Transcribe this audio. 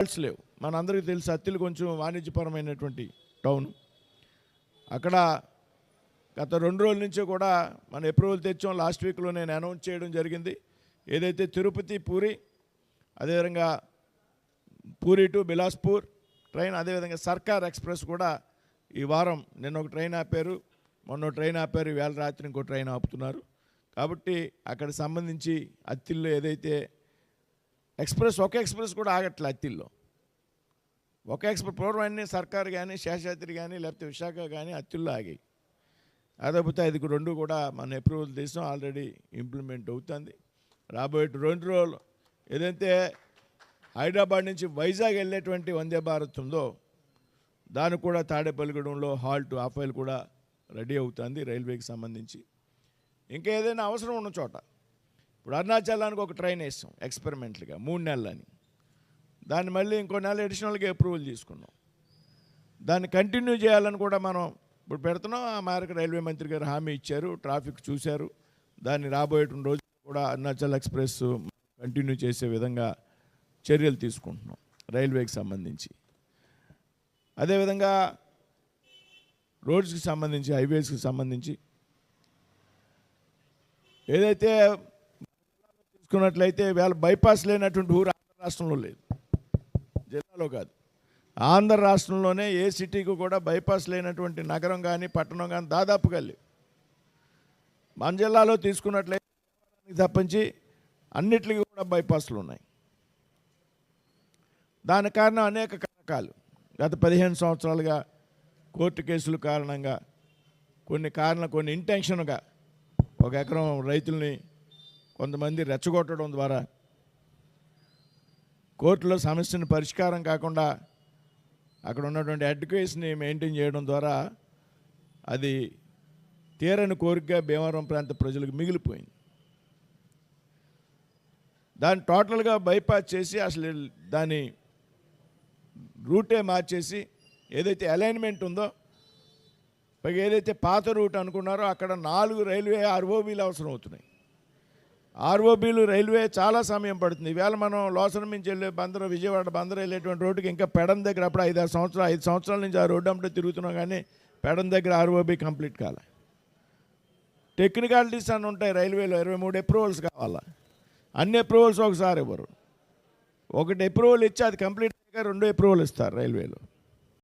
Halts లేవు. మనందరికీ తెలుసు అత్తిలు కొంచెం వాణిజ్యపరమైనటువంటి టౌన్. అక్కడ గత రెండు రోజుల నుంచి కూడా మన అప్రూవల్ తెచ్చాం. లాస్ట్ వీక్లో నేను అనౌన్స్ చేయడం జరిగింది. ఏదైతే తిరుపతి పూరి అదేవిధంగా పూరి టు బిలాస్పూర్ ట్రైన్ అదేవిధంగా సర్కార్ ఎక్స్ప్రెస్ కూడా ఈ వారం నిన్న ఒక ట్రైన్ ఆపారు. మొన్న ట్రైన్ ఆపారు. వేళ రాత్రి ఇంకో ట్రైన్ ఆపుతున్నారు. కాబట్టి అక్కడ సంబంధించి అత్తిల్లో ఏదైతే ఎక్స్ప్రెస్ ఒక ఎక్స్ప్రెస్ కూడా ఆగట్లే అత్తిల్లో ఒక ఎక్స్ప్రెస్ పూర్వాన్ని సర్కార్ కానీ శేషాద్రి కానీ లేకపోతే విశాఖ కానీ అత్తిల్లో ఆగాయి. అదొకటి అది రెండు కూడా మన అప్రూవల్ దేశం ఆల్రెడీ ఇంప్లిమెంట్ అవుతుంది. రాబోయే రెండు రోజులు ఏదైతే హైదరాబాద్ నుంచి వైజాగ్ వెళ్ళేటువంటి వందే భారత్ ఉందో దానికి కూడా తాడేపల్లిగూడెంలో హాల్ట్ ఆఫైల్ కూడా రెడీ అవుతుంది రైల్వేకి సంబంధించి. ఇంకా ఏదైనా అవసరం ఉన్న చోట ఇప్పుడు అరుణాచలానికి ఒక ట్రైన్ వేస్తాం ఎక్స్పెరిమెంట్లుగా మూడు నెలలని. దాన్ని మళ్ళీ ఇంకో నెల అడిషనల్గా అప్రూవల్ తీసుకున్నాం. దాన్ని కంటిన్యూ చేయాలని కూడా మనం ఇప్పుడు పెడుతున్నాం. ఆ మేరకు రైల్వే మంత్రి గారు హామీ ఇచ్చారు ట్రాఫిక్ చూశారు. దాన్ని రాబోయేటువంటి రోజు కూడా అరుణాచల్ ఎక్స్ప్రెస్ కంటిన్యూ చేసే విధంగా చర్యలు తీసుకుంటున్నాం రైల్వేకి సంబంధించి. అదేవిధంగా రోడ్స్కి సంబంధించి హైవేస్కి సంబంధించి. ఏదైతే తీసుకున్నట్లయితే వేళ బైపాస్ లేనటువంటి ఊరు ఆంధ్ర రాష్ట్రంలో లేదు. జిల్లాలో కాదు. ఆంధ్ర రాష్ట్రంలోనే ఏ సిటీకి కూడా బైపాస్ లేనటువంటి నగరం కానీ పట్టణం కానీ దాదాపుగా లేవు. మన జిల్లాలో తీసుకున్నట్లయితే తప్పించి అన్నిటికీ కూడా బైపాస్లు ఉన్నాయి. దాని కారణం అనేక కారకాలు గత పదిహేను సంవత్సరాలుగా కోర్టు కేసుల కారణంగా కొన్ని కారణం కొన్ని ఇంటెన్షన్గా ఒక ఎకరం రైతుల్ని కొంతమంది రెచ్చగొట్టడం ద్వారా కోర్టులో సమస్యను పరిష్కారం కాకుండా అక్కడ ఉన్నటువంటి అడ్వకేట్స్ని మెయింటైన్ చేయడం ద్వారా అది తీరని కోరికగా భీమవరం ప్రాంత ప్రజలకు మిగిలిపోయింది. దాన్ని టోటల్గా బైపాస్ చేసి అసలు దాని రూటే మార్చేసి ఏదైతే అలైన్మెంట్ ఉందో పైగా ఏదైతే పాత రూట్ అనుకున్నారో అక్కడ నాలుగు రైల్వే ఆర్ఓబీలు అవసరం అవుతున్నాయి ఆర్ఓబీలు రైల్వే చాలా సమయం పడుతుంది. ఈవేళ మనం లోసరం నుంచి వెళ్ళే బందరు విజయవాడ బందరు వెళ్ళేటువంటి రోడ్డుకి ఇంకా పెడం దగ్గర అప్పుడు ఐదు ఆరు సంవత్సరాలు ఐదు సంవత్సరాల నుంచి ఆ రోడ్డు అమ్మటే తిరుగుతున్నాం కానీ పెడం దగ్గర ఆర్ఓబీ కంప్లీట్ కాలే. టెక్నికాలిటీస్ అని ఉంటాయి రైల్వేలో. ఇరవై మూడు అప్రూవల్స్ కావాలా? అన్ని అప్రూవల్స్ ఒకసారి ఇవ్వరు. ఒకటి అప్రూవల్ ఇచ్చి అది కంప్లీట్ అయ్యాక రెండు అప్రూవల్ ఇస్తారు రైల్వేలో.